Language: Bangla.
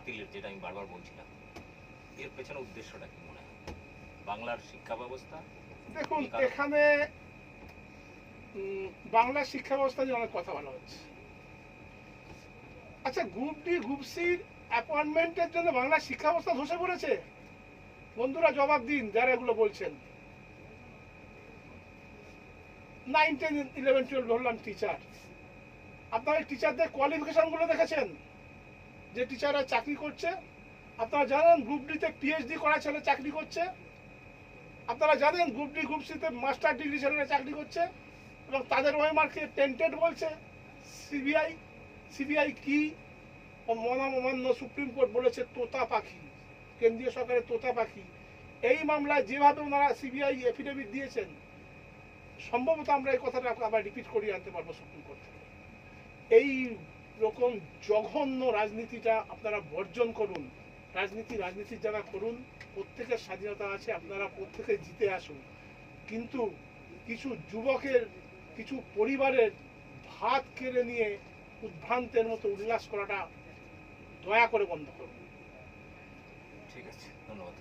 বাতিলের যেটা আমি বারবার বলছিলাম। এর পেছনে উদ্দেশ্যটা কি মনে হয়? বাংলার শিক্ষা ব্যবস্থা? দেখুন এখানে বাংলা শিক্ষা ব্যবস্থা নিয়ে অনেক কথা বলা হচ্ছে। আচ্ছা গ্রুপ ডি গ্রুপ সির অ্যাপয়েন্টমেন্টের জন্য বাংলা শিক্ষা ব্যবস্থা ধসে পড়েছে? বন্ধুরা জবাব দিন যারা এগুলো বলছেন। নাইন টেন ইলেভেন টুয়েলভ ধরলাম টিচার আপনারা টিচারদের কোয়ালিফিকেশনগুলো দেখেছেন? যে টিচাররা চাকরি করছে, আপনারা জানেন গ্রুপ ডিতে পিএইচডি করা ছেলে চাকরি করছে, আপনারা জানেন গ্রুপ ডি গ্রুপ সিতে মাস্টার ডিগ্রি ছেলেরা চাকরি করছে, এবং তাদের ওয়েমার্কে টেন্টেড বলছে সিবিআই সিবিআই কি ও মহামান্য সুপ্রিম কোর্ট বলেছে তোতা পাখি, কেন্দ্রীয় সরকারের তোতা পাখি। এই মামলায় যেভাবে ওনারা সিবিআই এফিডেভিট দিয়েছেন, সম্ভবত আমরা এই কথাটা আবার রিপিট করিয়ে আনতে পারব সুপ্রিম কোর্ট থেকে। এই রকম জঘন্য রাজনীতিটা আপনারা বর্জন করুন। রাজনীতি রাজনীতির জায়গা করুন, প্রত্যেকের স্বাধীনতা আছে, আপনারা প্রত্যেকে জিতে আসুন। কিন্তু কিছু যুবকের, কিছু পরিবারের ভাত কেড়ে নিয়ে উদ্ভ্রান্তের মতো উল্লাস করাটা দয়া করে বন্ধ করুন। ঠিক আছে, ধন্যবাদ।